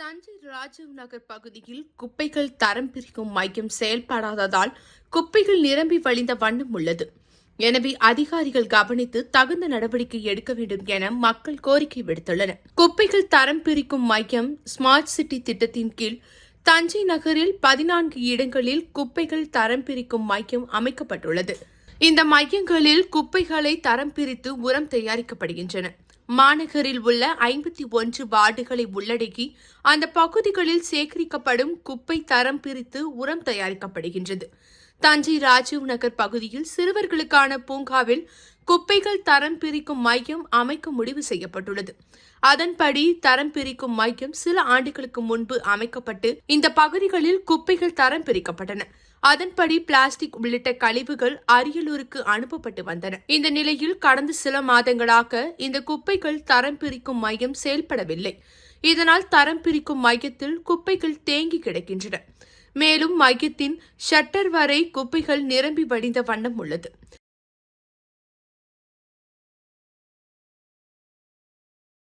தஞ்சை ராஜீவ் நகர் பகுதியில் குப்பைகள் தரம் பிரிக்கும் மையம் செயல்படாததால் குப்பைகள் நிரம்பி வழிந்த வண்ணம் உள்ளது. எனவே அதிகாரிகள் கவனித்து தகுந்த நடவடிக்கை எடுக்க வேண்டும் என மக்கள் கோரிக்கை விடுத்துள்ளனர். குப்பைகள் தரம் பிரிக்கும் மையம் ஸ்மார்ட் சிட்டி திட்டத்தின் கீழ் தஞ்சை நகரில் பதினான்கு இடங்களில் குப்பைகள் தரம் பிரிக்கும் மையம் அமைக்கப்பட்டுள்ளது. இந்த மையங்களில் குப்பைகளை தரம் பிரித்து உரம் தயாரிக்கப்படுகின்றன. மாநகரில் உள்ள ஐம்பத்தி ஒன்று வார்டுகளை உள்ளடக்கி அந்த பகுதிகளில் சேகரிக்கப்படும் குப்பை தரம் பிரித்து உரம் தயாரிக்கப்படுகின்றது. தஞ்சை ராஜீவ் நகர் பகுதியில் சிறுவர்களுக்கான பூங்காவில் குப்பைகள் தரம் பிரிக்கும் மையம் அமைக்க முடிவு செய்யப்பட்டுள்ளது. அதன்படி தரம் பிரிக்கும் மையம் சில ஆண்டுகளுக்கு முன்பு அமைக்கப்பட்டு இந்த பகுதிகளில் குப்பைகள் தரம் பிரிக்கப்பட்டன. அதன்படி பிளாஸ்டிக் உள்ளிட்ட கழிவுகள் அரியலூருக்கு அனுப்பப்பட்டு வந்தன. இந்த நிலையில் கடந்த சில மாதங்களாக இந்த குப்பைகள் தரம் பிரிக்கும் மையம் செயல்படவில்லை. இதனால் தரம் பிரிக்கும் மையத்தில் குப்பைகள் தேங்கி கிடக்கின்றன. மேலும் மையத்தின் ஷட்டர் வரை குப்பைகள் நிரம்பி வடிந்த வண்ணம் உள்ளது.